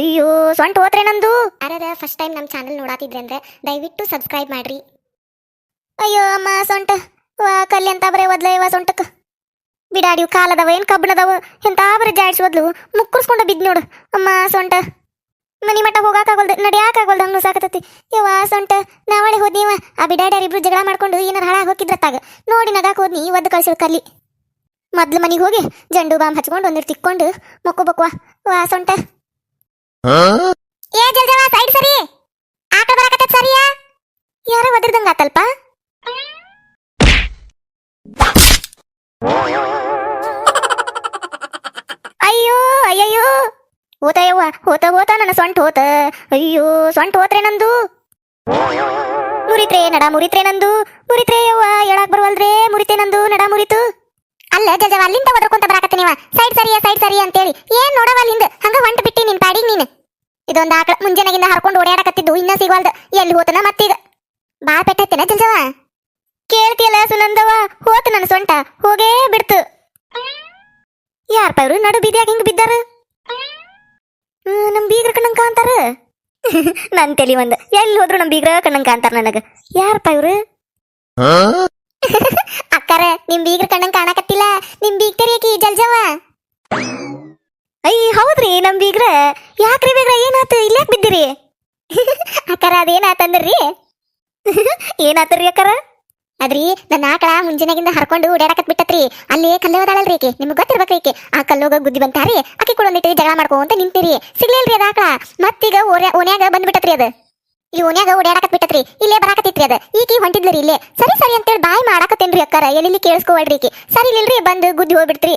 ಅಯ್ಯೋ ಸೊಂಟ ಹೋತ್ರೆ ನಂದು? ಯಾರದ ಫಸ್ಟ್ ಟೈಮ್ ನಮ್ಮ ಚಾನಲ್ ನೋಡಾತಿದ್ರೆ ಅಂದ್ರೆ ದಯವಿಟ್ಟು ಸಬ್ಸ್ಕ್ರೈಬ್ ಮಾಡ್ರಿ. ಅಯ್ಯೋ ಅಮ್ಮ ಸೊಂಟ ವಾ ಕಲ್ಲಿ ಅಂತ ಬರೇ ಒದ್ಲ ಇವ ಸೊಂಟಕ್ಕೆ ಬಿಡಾಡಿ ಕಾಲದವ ಏನ್ ಕಬ್ಬಣದವ? ಎಂತ ಬರೀ ಜಾಡ್ಸೋದ್ಲು ಮುಕ್ಕರ್ಸ್ಕೊಂಡ ಬಿದ್ ನೋಡು. ಅಮ್ಮ ಸೊಂಟ ಮನಿ ಮಠ ಹೋಗಾಕಾಗಲ್ದು ನಡಿಯಾಕಾಗಲ್ದು ಹಂಗ ಸಾಕತತಿ. ಯವ್ವ ಸೊಂಟ ನಾವಳೆ ಹೋದ್ನೀವ? ಆ ಬಿಡಾಡ್ಯಾರ ಇಬ್ರು ಜಗಳ ಮಾಡ್ಕೊಂಡು ಏನಾರ ಹಾಳಾಗಿ ಹೋಗಿದ್ರತ್ತಾಗ ನೋಡಿ ನಗಾಕ್ ಹೋದ್ನಿ ಒದ್ದು ಕಳ್ಸಿದ್ ಕಲ್ಲಿ. ಮೊದ್ಲು ಮನಿಗೆ ಹೋಗಿ ಜಂಡು ಬಾಂಬ್ ಹಚ್ಕೊಂಡು ಒಂದಿರ್ ತಿಕ್ಕೊಂಡು ಮಕ್ಕೋಬೇಕ್ವಾ ವಾ ಸೊಂಟ ಏ ಜಲ್ಜವ ಸೈಡ್ ಸರಿ. ಆಟ ಬರಕತ್ತೆ ಸರಿಯಾ? ಯಾರ ಒದ್ರದಂಗ ಆತಲ್ಪ. ಅಯ್ಯೋ, ಅಯ್ಯಯ್ಯೋ. ಹೋತ ಯವ್ವ, ಹೋತ ಹೋತ, ನನ್ನ ಸೊಂಟ ಹೋತ. ಅಯ್ಯೋ ಸೊಂಟ ಹೋತ್ರೆ ನಂದು. ಮುರಿತ್ರೆ ನಡ ಮುರಿತ್ರೆ ನಂದು. ಮುರಿತ್ರೆ ಯವ್ವ ಹೇಳಕ್ ಬರುವಲ್ದ್ರೆ ಮುರಿತೆ ನಂದು, ನಡ ಮುರಿತು. ಅಲ್ಲ ಜಜವ ಅಲ್ಲಿಂದ ಒದರ್ಕೊಂತ ಬರಾಕತ್ತ ನೀವ? ಸೈಡ್ ಸರಿಯ ಸೈಡ್ ಸರಿ ಅಂತೇಳಿ. ಏನ್ ನೋಡವ ಅಲ್ಲಿಂದ? ಹಂಗ ಹೊಂಟ ಬಿಟ್ಟಿ ನಿನ್ ಪಾಡಿಗ್ ನೀನ್. ಇದೊಂದ್ ಆಕಳ ಮುಂಜಾನೆಗಿಂದ ಹರ್ಕೊಂಡು ಓಡಾಡಕತ್ತಿದ್ದು ಇನ್ನ ಸಿಗವಲ್ದ. ಎಲ್ಲಿ ಹೋತನ ಮತ್ತೀಗ? ಬಾ ಪೆಟ್ಟತ್ತಿನ ಜಲ್ಜವ ಕೇಳ್ತಿಯಲ್ಲ ಸುನಂದವ ಹೋತ ನನ್ನ ಸೊಂಟ. ಹೋಗೇ ಬಿಡ್ತು. ಯಾರ ಪೈರು ನಡು ಬೀದಿಯಾಗ ಹಿಂಗ್ ಬಿದ್ದಾರ? ನಮ್ ಬೀಗ್ರ ಕಣ್ಣಂಗ್ ಕಾಂತಾರ ನನ್ ತಲಿ ಒಂದ್. ಎಲ್ಲಿ ಹೋದ್ರು ನಮ್ ಬೀಗ್ರ ಕಣ್ಣಂಗ್ ಕಾಂತಾರ ನನಗ. ಯಾರಪ್ಪ ಇವ್ರು ಅಕ್ಕಾರ ನಿಮ್ ಬೀಗ್ರ ಕಣ್ಣಂಗ್ ಕಾಣಕತ್ತಿಲ್ಲ. ನಿಮ್ ಬೀಗ್ತರಿಯಕಿ ಜಲ್ಜವ ಅಯ್ಯ ಹೌದ್ರಿ ನಮ್ ಬೀಗ್ರ. ಯಾಕ್ರಿ ಬೀಗ್ರ ಏನಾತು? ಇಲ್ಯಾಕ್ ಬಿದ್ದಿರಿ? ಅಕ್ಕಾರ ಅದೇನಾತಂದ್ರಿ? ಏನಾತರಿ ಅಕ್ಕಾರ? ಅದ್ರಿ ನನ್ನ ಆಕಳ ಮುಂಜಾನೆಗಿಂದ ಹರ್ಕೊಂಡು ಓಡಾಡಕತ್ ಬಿಟ್ಟತ್ರಿ. ಅಲ್ಲೇ ಕಲ್ಲು ಅದಾಳಲ್ರಿ ಈಕೆ. ನಿಮ್ಗೆ ಗೊತ್ತಿರ್ಬೇಕು ಈಕೆ. ಆ ಕಲ್ಲೋಗ ಗುದ್ದಿ ಬಂತಾರಿ? ಆಕಿ ಕೂಡ ಒಂದಿಟ್ಟು ಜಗಳ ಮಾಡ್ಕೊಂತ ನಿಂತಿರಿ. ಸಿಗ್ಲಿಲ್ರಿ ಅದ ಆಕಳ. ಮತ್ತೀಗ ಓನ್ಯಾಗ ಬಂದ್ಬಿಟ್ಟತ್ರಿ ಅದ. ಈ ಓನ್ಯಾಗ ಓಡಾಡಕತ್ ಬಿಟ್ಟತ್ರಿ. ಇಲ್ಲೇ ಬರಾಕತ್ತಿತ್ರಿ ಅದ. ಈಕಿ ಹೊಂಟಿದ್ಲರಿ ಇಲ್ಲೇ. ಸರಿ ಸರಿ ಅಂತೇಳಿ ಬಾಯ್ ಮಾಡಾಕತ್ತೇನ್ರಿ ಅಕ್ಕಾರ. ಎಲ್ಲಿ ಕೇಳಿಸ್ಕೊಳ್ರಿ ಈಕಿ. ಸರಿ ಇಲ್ಲರಿ ಬಂದು ಗುದ್ದಿ ಹೋಗ್ಬಿಡ್ತ್ರಿ.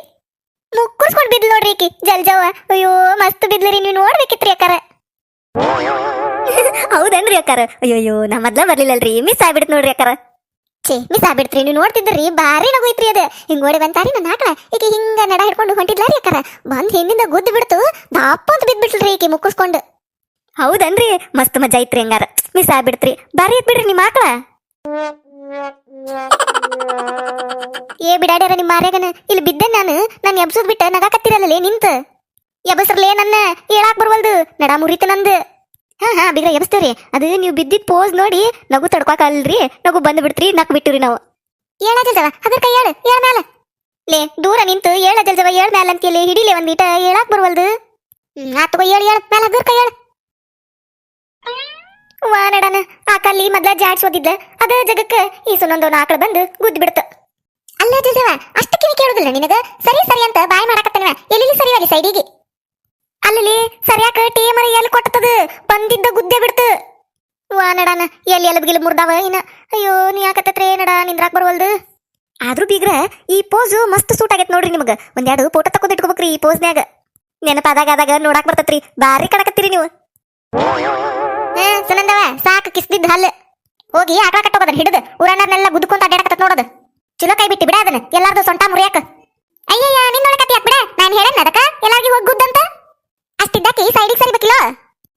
ಮುಕ್ಕುರ್ಸ್ಕೊಂಡ್ ಬಿದ್ಲು ನೋಡ್ರಿ ಈಕಿ. ಜಲ್ಜವ ಅಯ್ಯೋ, ಮಸ್ತ್ ಬಿದ್ಲರಿ ನೀವು ನೋಡ್ಬೇಕಿತ್ರಿ ಅಕ್ಕಾರ. ಹೌದನ್ರಿ ಅಕ್ಕಾರ? ಅಯ್ಯೋ ನಾ ಮೊದ್ಲ ಬರ್ಲಿಲ್ಲಲ್ರಿ. ಮಿಸ್ ಆಗ್ಬಿಡ್ತು ನೋಡ್ರಿ ಅಕ್ಕಾರ. ಛೇ ಮಿಸ್ ಆಗ್ಬಿಡ್ತ್ರಿ. ನೀವು ನೋಡ್ತಿದ್ರಿ ಬಾರಿ ನಗೋಯ್ತ್ರಿ ಅದ. ಹಿಂಗ್ ಓಡಿ ಬಂತಾರಿ ನನ್ನ ಆಕಳ ಈಕೆ ಹಿಂಗ ನಡ ಹಿಡ್ಕೊಂಡು ಹೊಂಟಿದ್ಲಾರಿ ಅಕ್ಕಾರ? ಬಂದ್ ಹಿಂದಿಂದ ಗುದ್ದು ಬಿಡ್ತು. ದಪ್ಪ ಅಂತ ಬಿದ್ಬಿಟ್ಲ್ರಿ ಈಕೆ ಮುಕ್ಕಿಸ್ಕೊಂಡು ಹೌದನ್ರಿ? ಮಸ್ತ್ ಮಜಾ ಐತ್ರಿ ಹಂಗಾರ. ಮಿಸ್ ಆಗ್ಬಿಡ್ತ್ರಿ. ಬಾರಿ ಐತ್ ಬಿಡ್ರಿ ನಿಮ್ಮ ಆಕಳ. ಏ ಬಿಡಾಡ್ಯಾರ ನಿಮ್ಮ ಮಾರ್ಯಾಗನ. ಇಲ್ಲಿ ಬಿದ್ದೆ ನಾನು. ನಾನು ಎಬ್ಸೋದ್ ಬಿಟ್ಟ ನಗಾಕತ್ತಿರಲ್ಲೇ ನಿಂತ. ಎಬಸ್ರಲೇ ನನ್ನ. ಹೇಳಾಕ್ ಬರ್ವಲ್ದು. ನಡ ಮುರಿತ ನಂದು. ಹಾ ಹಾ ಬಿಗ್ರ ಎಬ್ಸ್ತೇವ್ರಿ. ಅದು ನೀವು ಬಿದ್ದಿದ್ ಪೋಸ್ ನೋಡಿ ನಗು ತಡ್ಕೊಕಲ್ರಿ. ನಗು ಬಂದ್ ಬಿಡ್ತ್ರಿ ನಕ್ ಬಿಟ್ಟಿವ್ರಿ ನಾವು. ಏಳ ಜಲ್ಜವ ಅದ್ರ ಕೈ ಹೇಳ ಏಳ ಮ್ಯಾಲ. ಲೇ, ದೂರ ನಿಂತು ಏಳ ಜಲ್ಜವ ಏಳ್ ಮ್ಯಾಲ ಅಂತೀಲಿ ಹಿಡಿಲೆ ಬಿಟ್ಟ ಹೇಳಾಕ್ ಬರ್ವಲ್ದು. ಹ್ಮ್ ಆತಗೋ ಏಳು ಏಳು ಮ್ಯಾಲ ಅದ್ರ ಕೈ ಹೇಳು ವಾ ನಡನ ಆ ಕಲ್ಲಿ ಮೊದ್ಲ ಜಾಡ್ಸೋದಿದ್ದ ಅದ ಜಗಕ್ಕ ಈ ಸುನೊಂದೊಂದು ಆಕಳ ಬಂದು ಗುದ್ದು ಬಿಡ್ತ. ಅಲ್ಲ ಜಲ್ಜವ ಕಿನಿ ಕೇಳುದಿಲ್ಲ ನಿನಗ? ಸರಿ ಸರಿ ಅಂತ ಬಾಯ್ ಮಾಡಾಕತ್ತನ ಎಲ್ಲಿ ಸರಿಯಾಗಿ ಸೈಡಿಗೆ? ಅಲ್ಲಿ ಸರಿಯಾಕ ಟೀಮರ ಎಲ್ಲಿ ಕೊಟ್ಟದ ಬಂದಿದ್ದ ಗುದ್ದೆ ಬಿಡ್ತು. ವಾ ನಡನ ಎಲ್ಲಿ ಎಲ್ಲಿ ಬಿಗಿಲ್ ಮುರ್ದಾವ ಇನ್ನ? ಅಯ್ಯೋ ನೀ ಯಾಕತ್ತತ್ರೆ ನಡ ನಿಂದ್ರಾಕ್ ಬರವಲ್ದು? ಆದ್ರೂ ಬೀಗ್ರ ಈ ಪೋಸ್ ಮಸ್ತ್ ಸೂಟ್ ಆಗೈತೆ ನೋಡ್ರಿ ನಿಮಗ. ಒಂದೆರಡು ಫೋಟೋ ತಕೊಂಡ್ ಇಟ್ಕೋಬೇಕ್ರಿ ಈ ಪೋಸ್ನ್ಯಾಗ. ನೆನಪಾದಾಗ ಆದಾಗ ನೋಡಾಕ್ ಬರ್ತತ್ರಿ. ಬಾರಿ ಕಡಕತ್ತೀರಿ ನೀವು. ಹಾ ಸುನಂದವ, ಸಾಕು, ಕಿಸ್ದಿದ್ದ ಹಲ್ಲು. ಹೋಗಿ ಆಕಳ ಕಟ್ಟೋಗದನ್ ಹಿಡಿದು. ಊರಣ್ಣರ್ನೆಲ್ಲ ಗುದ್ಕೊಂತ ಅಡ್ಡಾಡಕತ್ತ ನೋಡೋದು. ಚಲೋ ಕೈ ಬಿಟ್ಟು ಬಿಡ ಅದನ್ನ, ಎಲ್ಲಾರ್ದು ಸೊಂಟ ಮುರಿಯಾಕ. ಅಯ್ಯಯ್ಯ ನಿನ್ನ ನೋಡಕತ್ತಿ ಬಿಡ, ನಾನು ಹೇಳೇನ ಅದಕ್ಕ? ಎಲ್ಲಾರ್ಗಿ ಹೋಗಿ ಗುದ್ದಂತ ಅಷ್ಟಿದ್ದಾಕಿ ಸೈಡಿಗೆ ಸರಿಬೇಕಿಲ್ಲ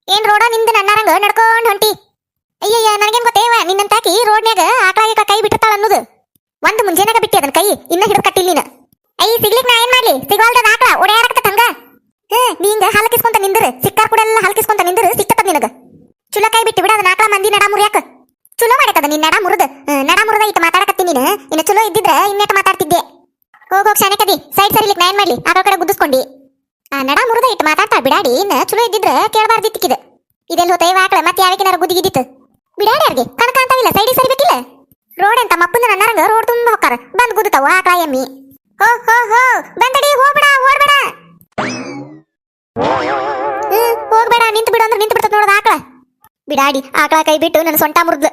ಏನ್ ರೋಡ ನಿಂದ ನನ್ನಾರಂಗ ನಡ್ಕೊಂಡು ಹೊಂಟಿ. ಅಯ್ಯಯ್ಯ, ನನಗೇನ್ ಗೊತ್ತೇವ ನಿನ್ನಂತಾಕಿ ರೋಡ್ನ್ಯಾಗ ಆಕಳಾಗಿಕ ಕೈ ಬಿಟ್ಟಿರ್ತಾಳ ಅನ್ನೋದು. ಒಂದು ಮುಂಜಾನಾಗ ಬಿಟ್ಟಿ ಅದನ್ನ ಕೈ, ಇನ್ನ ಹಿಡಿದು ಕಟ್ಟಿಲ್ಲ ನೀನು. ಅಯ್ಯ ಸಿಗ್ಲಿಕ್ ನಾ ಏನ್ ಮಾಡ್ಲಿ? ಸಿಗವಲ್ದ ಆಕಳ ಓಡಾಡಕತ್ತ ಹಂಗ ಹ್ಮ್ ನೀ ಹಿಂಗ ಹಲಕಿಸ್ಕೊಂತ ನಿಂದ್ರ, ಸಿಕ್ಕಾರ್ ಕೂಡ ಎಲ್ಲ ಹಲಕಿಸ್ಕೊಂತ ನಿಂದ್ರ ಸಿಕ್ಕತ್ತದ ನಿನಗ. ಕೈ ಬಿಟ್ಟು ಬಿಡ, ಅದನ್ನ ಆಕಳ ಮಂದಿ ನಡ ಮುರಿಯಾಕ. ಚಲೋ ಮಾಡಕದ ನಿನ್ ನಡ ಮುರಿದ. ನಡ ಮುರದ ಇಟ್ಟು ಮಾತಾಡಕತ್ತೀನಿ ನೀನು. ಇನ್ನು ಚಲೋ ಇದ್ದಿದ್ರ ಇನ್ನೇಟ ಮಾತಾಡ್ತಿದ್ದೆ. ಹೋಗ್ ಹೋಗ್ ಕದಿ ಸೈಡ್ ಸರಿಲಿಕ್ ನಾ ಏನ್ ಮಾಡ್ಲಿ. ಆಕಳ ಕಡೆ ಗುದ್ದಿಸ್ಕೊಂಡಿ. ಆ, ನಡ ಮುರದ ಇಟ್ಟು ಮಾತಾಡ್ತಾ ಬಿಡಾಡಿ. ಇನ್ನ ಚಲೋ ಇದ್ದಿದ್ರ ಕೇಳಬಾರ್ದಿತ್ತಿಕ್ಕಿದ ಇದೆಲ್ಲ ಹೋತೈವ ಆಕಳ, ಮತ್ತೆ ಯಾವಕಿನಾರ ಗುದ್ದಿಗಿದ್ದಿತ್ತು ಬಿಡಾಡಿ ಯಾರಿಗೆ ಕಣಕ ಅಂತಾವಿಲ್ಲ ಸೈಡಿಗೆ ಸರಿಬೇಕಿಲ್ಲ ರೋಡ್ ಅಂತ ಮಪ್ಪಂದ ನನ್ನರಂಗ, ರೋಡ್ ತುಂಬ ಹೋಗ್ತಾರ ಬಂದ್ ಗುದ್ದುತ್ತಾವ ಆಕಳ, ಎಮ್ಮಿ. ಹೋ ಹೋ ಹೋ, ಬಂದಡಿ, ಹೋಗ್ಬೇಡ, ಓಡ್ಬೇಡ. ಹೋಗ್ಬೇಡ ನಿಂತು ಬಿಡು ಅಂದ್ರೆ ನಿಂತು ಬಿಡಾಡಿ ಆಕಳ ಕೈ ಬಿಟ್ಟು ನನ್ನ ಸೊಂಟ ಮುರಿದ್ಲು.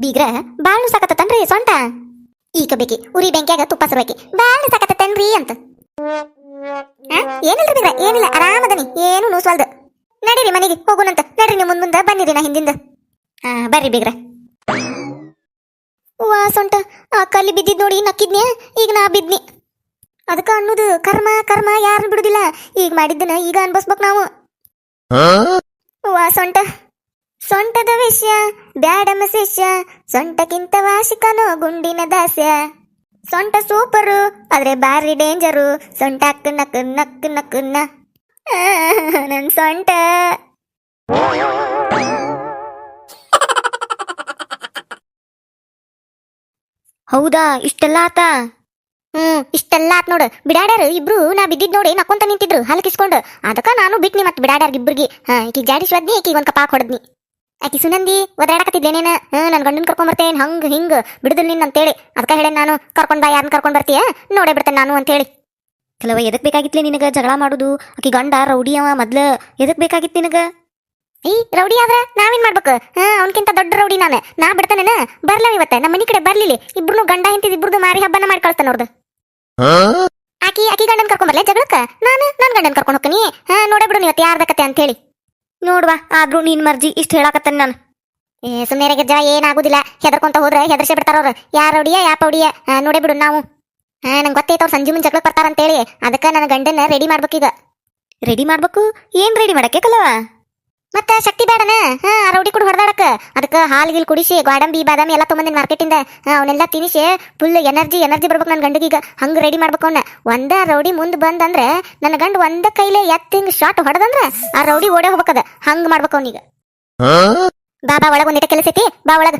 ಬೀಗ್ರ ಬಾಳು ಸಾಕತ್ತನ್ರಿ ಸೊಂಟ. ಈಗ ಬೇಕಿ ಉರಿ ಬೆಂಕಿಯಾಗ ತುಪ್ಪ ಸರ್ಬೇಕಿ. ಬಾಳು ಸಾಕತ್ತನ್ರಿ ಅಂತ. ಆ? ಏನಿಲ್ರಿ ಬೀಗ್ರ ಏನಿಲ್ಲ ಆರಾಮದನಿ ಏನು ನೂಸ್ವಲ್ದು. ನಡೀರಿ ಮನೆಗೆ ಹೋಗುನಂತ. ನಡ್ರಿ ನೀವು ಮುಂದ್ ಬನ್ನಿರಿ ನಾ ಹಿಂದಿಂದ. ಹಾ ಬರ್ರಿ ಬೀಗ್ರ. ವಾ ಸೊಂಟ ಆ ಕಲ್ಲಿ ಬಿದ್ದಿದ್ ನೋಡಿ ನಕ್ಕಿದ್ನೆ ಈಗ ನಾ ಬಿದ್ನಿ. ಅದಕ್ಕ ಅನ್ನೋದು ಕರ್ಮ ಕರ್ಮ ಯಾರನ್ನ ಬಿಡುದಿಲ್ಲ. ಈಗ ಮಾಡಿದ್ದನ ಈಗ ಅನ್ಭವಿಸ್ಬೇಕು ನಾವು. ವಾ ಸೊಂಟ ಸೊಂಟದ ವಿಷಯ, ಬ್ಯಾಡಮ ಶಿಷ್ಯ, ಸೊಂಟಕ್ಕಿಂತ ವಾಸಿಕನೋ ಗುಂಡಿನ ದಾಸ್ಯ. ಸೊಂಟ ಸೂಪರು, ಆದ್ರೆ ಬಾರಿ ಡೇಂಜರು. ಸೊಂಟ ಅಕ್ಕ ನಕ್ ನಕ್ ನಕ್ನ. ನನ್ ಸೊಂಟ. ಹೌದಾ, ಇಷ್ಟೆಲ್ಲ ಆತ? ಹ್ಮ್, ಇಷ್ಟೆಲ್ಲ ಆತ್ ನೋಡು. ಬಿಡಾಡ್ಯಾರ, ಇಬ್ರು ನಾ ಬಿದ್ದಿದ್ ನೋಡಿ ನಕ್ಕೊಂತ ನಿಂತಿದ್ರು ಹಲಕಿಸ್ಕೊಂಡು ಅದಕ್ಕ ನಾನು ಬಿಟ್ನಿ ಮತ್ತೆ ಬಿಡಾಡ್ಯಾರ ಇಬ್ರಿಗೆ. ಹಾ, ಈಕಿ ಜಾಡಿ ಒದ್ನಿ ಈಕಿ ಒಂದ್ ಕಪಾಕ್ ಹೊಡೆದ್ನಿ. ಆಕಿ ಸುನಂದಿ ಒದಾಡಕತ್ತಿದ್ಲೇನೇನ ಹ್ಮ್ ನನ್ ಗಂಡನ ಕರ್ಕೊಂಡ್ ಬರ್ತೇನೆ ಹಂಗ್ ಹಿಂಗ್ ಬಿಡುದಿಲ್ಲ ನಿನ್ ಅಂತೇಳಿ. ಅದಕ್ಕ ಹೇಳಿ ನಾನು? ಕರ್ಕೊಂಡ್ ಬಾ ಯಾರನ್ನ ಕರ್ಕೊಂಡ್ ಬರ್ತೀಯ? ನೋಡೇ ಬಿಡ್ತೇನೆ ನಾನು ಅಂತೇಳಿ. ಕೆಲವ ಎದಕ್ ಬೇಕಾಗಿತ್ಲೆ ನಿನಗ ಜಗಳ ಮಾಡುದು? ಆಕಿ ಗಂಡ ರೌಡಿ ಅವ ಮೊದ್ಲ ಎದಕ್ ಬೇಕಾಗಿತ್ತು ನಿನಗ? ಏಯ್ ರೌಡಿ ಆದ್ರ ನಾವೇನ್ ಮಾಡ್ಬೇಕು? ಹಾ ಅವನ್ಕಿಂತ ದೊಡ್ಡ ರೌಡಿ ನಾನು. ನಾ ಬಿಡ್ತಾನೇನ? ಬರ್ಲ ಇವತ್ತ ನಮ್ಮ ಮನಿ ಕಡೆ ಬರ್ಲಿಲ್ಲ. ಇಬ್ರು ಗಂಡ ಹಿಂತಿದ್ ಇಬ್ರದು ಮಾರಿ ಹಬ್ಬನ ಮಾಡ್ಕೊಳ್ತಾನ ಅವ್ರದ್ದು ನೋಡ್ದು ಆಕಿ ಆಕಿ ಗಂಡನ್ ಕರ್ಕೊಂಡ್ ಬರ್ಲೆ ಜಗಳಕ್ಕ? ನಾನು ನನ್ ಗಂಡನ್ ಕರ್ಕೊಂಡ್ ಹೋಗ್ತೀನಿ ಹಾ ನೋಡೇ ಬಿಡು ಇವತ್ತು ಯಾರ್ದ ಕತೆ ಅಂತ ಹೇಳಿ ನೋಡ್ವಾ ಆದ್ರೂ ನೀನ್ ಮರ್ಜಿ ಇಷ್ಟ ಹೇಳಾಕತ್ತೇನೆ ನಾನು. ಏ ಸುಮ್ಮನೆ ಗೆಜ್ಜ ಏನಾಗುದಿಲ್ಲ. ಹೆದರ್ಕೊಂತ ಹೋದ್ರೆ ಹೆದರ್ಸೆ ಬಿಡ್ತಾರ ಅವ್ರು. ಯಾರ ಹೊಡಿಯ ಯಾಪ ಹೊಡಿಯ? ನೋಡೇ ಬಿಡು ನಾವು. ಹಾ ನಂಗೆ ಗೊತ್ತೈತೆ ಅವ್ರು ಸಂಜೆ ಮುಂದೆ ಜಗಳಕ್ಕೆ ಬರ್ತಾರಂತೇಳಿ. ಅದಕ್ಕೆ ನನ್ನ ಗಂಡನ ರೆಡಿ ಮಾಡ್ಬೇಕೀಗ ರೆಡಿ ಮಾಡ್ಬೇಕು? ಏನ್ ರೆಡಿ ಮಾಡಕ್ಕೆ ಕಲವ? ಮತ್ತ ಶಕ್ತಿ ಬೇಡನ ಹಾ ರೌಡಿ ಕೂಡ ಹೊಡೆದಾಡಕ. ಅದಕ್ಕೆ ಹಾಲು ಗಿಲ್ ಕುಡಿಸಿ, ಗೋಡಂಬಿ, ಬಾದಾಮಿ ಎಲ್ಲ ತೊಗೊಂಡಿನ ಮಾರ್ಕೆಟಿಂದ ಅವನ್ನೆಲ್ಲ ತಿನಿಸಿ ಫುಲ್ ಎನರ್ಜಿ ಎನರ್ಜಿ ಬರ್ಬೇಕು ನನ್ನ ಗಂಡಗೀಗ ಹಂಗ ರೆಡಿ ಮಾಡ್ಬೇಕು ಅವನ್ನ ಒಂದ ರೌಡಿ ಮುಂದೆ ಬಂದಂದ್ರೆ ನನ್ನ ಗಂಡ ಒಂದ ಕೈಲೇ ಎತ್ತ ಹಿಂಗ್ ಶಾಟ್ ಹೊಡೆದಂದ್ರ, ಆ ರೌಡಿ ಓಡೇ ಹೋಗ್ಬೇಕದ ಹಂಗ ಮಾಡ್ಬೇಕು ಅವನಿಗ. ಬಾ ಬಾ, ಒಳಗೆ ಒಂದಿಟ ಕೆಲಸ ಐತಿ. ಬಾ, ಒಳಗ.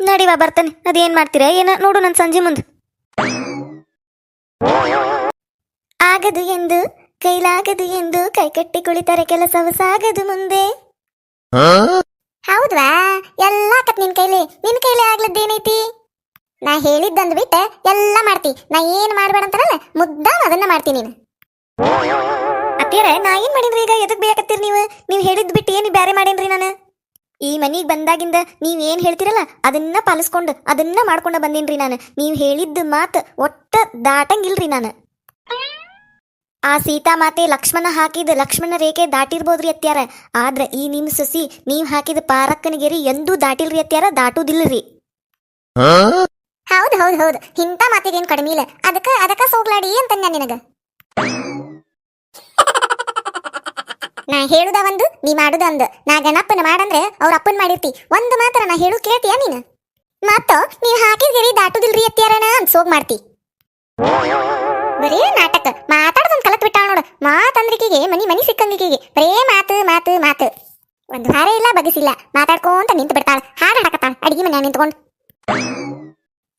ನಡಿ ಬಾ, ಬರ್ತಾನೆ. ಅದೇನ್ ಮಾಡ್ತೀರಾ? ಏನ, ನೋಡು ನನ್ನ ಸಂಜೆ ಮುಂದೆ. ಆಗದು ಎಂದು ಕೈಲಾಗದು ಎಂದು ಕೈಕಟ್ಟಿ ಕುಳಿತರೆ ಕೆಲಸವು ಸಾಗದು ಮುಂದೆ. ಹೌದ್ವಾ? ಎಲ್ಲ ಆಕತ್ ನಿನ್ ಕೈಲಿ ನಿನ್ ಕೈಲಿ ಆಗ್ಲದ್ದೇನೈತಿ? ನಾ ಹೇಳಿದ್ದಂದ್ ಬಿಟ್ಟೆ ಎಲ್ಲ ಮಾಡ್ತಿ. ನಾ ಏನ್ ಮಾಡ್ಬೇಡ ಅಂತಾರಲ್ಲ ಮುದ್ದ ಅದನ್ನ ಮಾಡ್ತೀನಿ ನೀನು. ಅತ್ತಿಯರ ನಾ ಏನ್ ಮಾಡಿನ್ರಿ ಈಗ? ಎದಕ್ ಬೇಕತ್ತೀರಿ ನೀವು? ನೀವ್ ಹೇಳಿದ್ ಬಿಟ್ಟು ಏನ್ ಬ್ಯಾರೆ ಮಾಡೇನ್ರಿ ನಾನು? ಈ ಮನಿಗೆ ಬಂದಾಗಿಂದ ನೀವ್ ಏನ್ ಹೇಳ್ತಿರಲ್ಲ ಅದನ್ನ ಪಾಲಿಸ್ಕೊಂಡು ಅದನ್ನ ಮಾಡ್ಕೊಂಡ ಬಂದೇನ್ರಿ ನಾನು. ನೀವ್ ಹೇಳಿದ್ದ ಮಾತು ಒಟ್ಟ ದಾಟಂಗಿಲ್ರಿ ನಾನು. ಆ ಸೀತಾ ಮಾತೆ ಲಕ್ಷ್ಮಣ ಹಾಕಿದ ಲಕ್ಷ್ಮಣ ರೇಖೆ ದಾಟಿರ್ಬೋದ್ರಿ ಅತ್ಯಾರ ಆದ್ರ ಈ ನಿಮ್ ಸಸಿ ನೀವ್ ಹಾಕಿದ ಪಾರಕ್ಕನಗೇರಿ ಎಂದೂ ದಾಟಿಲ್ರಿ ಅತ್ಯಾರ ದಾಟುದಿಲ್ಲರಿ ಹೌದ್ ಹೌದ್ ಹೌದ್. ಇಂಥ ಮಾತಿಗೇನ್ ಕಡಿಮೆ ಇಲ್ಲ. ಅದಕ್ಕ ಅದಕ್ಕ ಸೋಗ್ಲಾಡಿ ಅಂತ ನಿನಗ. ನಾ ಹೇಳುದ ಒಂದು, ನೀ ಮಾಡುದ ಒಂದು. ನಾ ಗಣಪ್ಪನ ಮಾಡಂದ್ರೆ ಅವ್ರ ಅಪ್ಪನ್ ಮಾಡಿರ್ತಿ. ಒಂದು ಮಾತ್ರ ನಾ ಹೇಳು ಕೇಳ್ತೀಯ ನೀನು? ಮತ್ತ ನೀವ್ ಹಾಕಿದ್ರಿ ದಾಟುದಿಲ್ರಿ ಅತ್ಯಾರಣ ಅಂತ ಸೋಗ್ ಮಾಡ್ತಿ. ಬರೀ ನಾಟಕ. ಮಾತಾಡ್ದೊಂದ್ ಕಲತ್ ಬಿಟ್ಟಾಳ ನೋಡು. ಮಾತಂದ್ರಿಕೆಗೆ ಮನಿ ಮನಿ ಸಿಕ್ಕಂಗಿಕೆಗೆ ಬರೇ ಮಾತು ಮಾತು ಮಾತು. ಒಂದು ವಾರ ಇಲ್ಲ ಬಗಸಿಲ್ಲ ಮಾತಾಡ್ಕೊಂತ ನಿಂತು ಬಿಡ್ತಾಳ. ಹಾಡು ಹಾಡಕತ್ತಾಳ. ಅಡಿಗೆ ಮನ್ಯಾಗ ನಿಂತ್ಕೊಂಡು.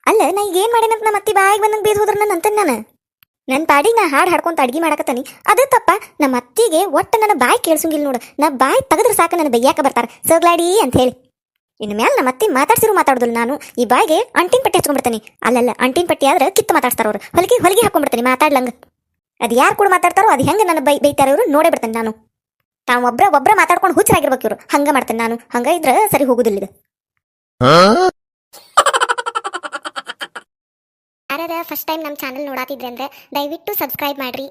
ಅಲ್ಲ, ನಾ ಏನ್ ಮಾಡೇನಂತ ನಮ್ಮ ಅತ್ತಿ ಬಾಯಿಗೆ ಬಂದಂಗೆ ಬೀದ್ ಹೋದ್ರ ನನ್ನ ನಾನು? ನನ್ನ ಪಾಡಿಗೆ ನಾ ಹಾಡು ಹಾಡ್ಕೊಂತ ಅಡ್ಗೆ ಮಾಡಕತ್ತಾನಿ. ಅದು ತಪ್ಪ, ನಮ್ಮ ಅತ್ತಿಗೆ ಒಟ್ಟ ನನ್ನ ಬಾಯಿ ಕೇಳಿಸಂಗಿಲ್ಲ ನೋಡು. ನಾ ಬಾಯಿ ತೆಗೆದ್ರೆ ಸಾಕು ನನ್ನ ಬೈಯಾಕ ಬರ್ತಾರ. ಸೋಗ್ಲಾಡಿ ಅಂತ ಹೇಳಿ. ಇನ್ನು ಮ್ಯಾಲ ನಮ್ಮ ಮತ್ತೆ ಮಾತಾಡ್ಸಿರು ಮಾತಾಡೋದಿಲ್ಲ ನಾನು. ಈ ಬಾಯಿಗೆ ಅಂಟಿನ ಪಟ್ಟಿ ಹಚ್ಕೊಂಡ್ಬಿಡ್ತೀನಿ. ಅಲ್ಲಲ್ಲ, ಅಂಟಿನ ಪಟ್ಟಿ ಆದ್ರೆ ಕಿತ್ತು ಮಾತಾಡ್ತಾರ ಅವರು. ಹೊಲಿಗೆ ಹೊಲಿಗೆ ಹಾಕೊಂಡ್ಬಿಡ್ತೀನಿ, ಮಾತಾಡ್ಲಂಗ. ಅದು ಯಾರು ಕೂಡ ಮಾತಾಡ್ತಾರೋ ಅದು ಹೆಂಗೆ ನನ್ನ ಬೈ ಬೈತಾರ ಇವರು, ನೋಡೇ ಬಿಡ್ತೇನೆ ನಾನು. ತಾವು ಒಬ್ರ ಒಬ್ರ ಮಾತಾಡ್ಕೊಂಡು ಹುಚ್ಚರಾಗಿರ್ಬೇಕು ಇವರು. ಹಂಗೆ ಮಾಡ್ತೇನೆ ನಾನು. ಹಂಗ ಇದ್ರೆ ಸರಿ ಹೋಗುದಿಲ್ಲ ಇದು. ಯಾರ ಫಸ್ಟ್ ಟೈಮ್ ನಮ್ಮ ಚಾನಲ್ ನೋಡಾತಿದ್ರೆ ಅಂದ್ರೆ ದಯವಿಟ್ಟು ಸಬ್ಸ್ಕ್ರೈಬ್ ಮಾಡ್ರಿ.